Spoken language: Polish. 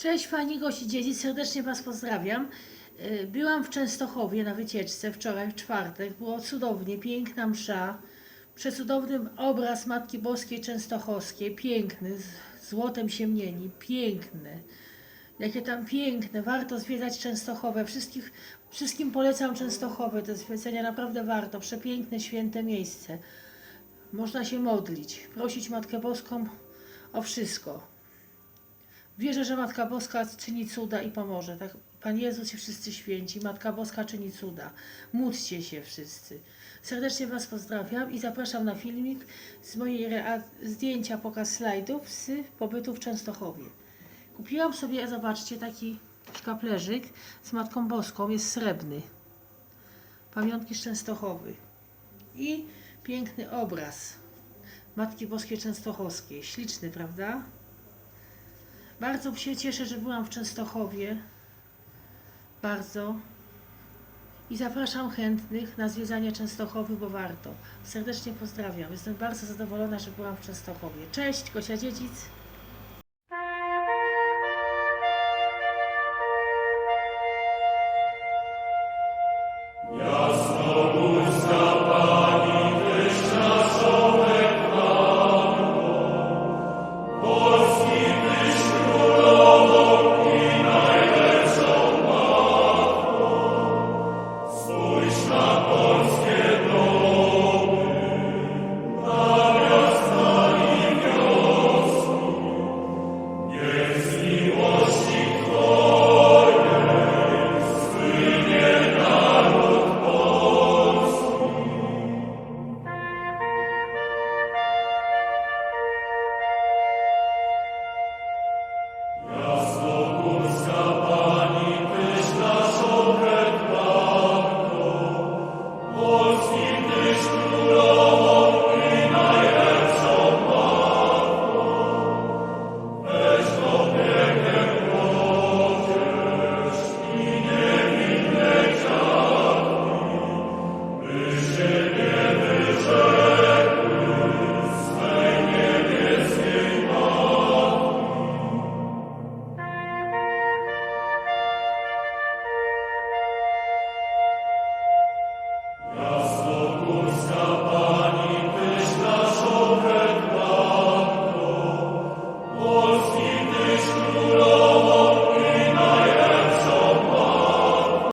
Cześć Fani Gosi Dzieci, serdecznie Was pozdrawiam. Y, Byłam w Częstochowie na wycieczce wczoraj, w czwartek. Było cudownie, piękna msza. Przecudowny obraz Matki Boskiej Częstochowskiej, piękny, z złotem się mieni, piękny. Jakie tam piękne, warto zwiedzać Częstochowę. Wszystkich, wszystkim polecam Częstochowę, do zwiedzenia naprawdę warto. Przepiękne, święte miejsce. Można się modlić, prosić Matkę Boską o wszystko. Wierzę, że Matka Boska czyni cuda i pomoże. Tak? Pan Jezus i wszyscy święci, Matka Boska czyni cuda. Módlcie się wszyscy. Serdecznie Was pozdrawiam i zapraszam na filmik z mojej zdjęcia, pokaz slajdów z pobytu w Częstochowie. Kupiłam sobie, zobaczcie, taki szkaplerzyk z Matką Boską, jest srebrny. Pamiątki z Częstochowy. I piękny obraz Matki Boskiej Częstochowskiej. Śliczny, prawda? Bardzo się cieszę, że byłam w Częstochowie. Bardzo. I zapraszam chętnych na zwiedzanie Częstochowy, bo warto. Serdecznie pozdrawiam. Jestem bardzo zadowolona, że byłam w Częstochowie. Cześć, Gosia Dziedzic.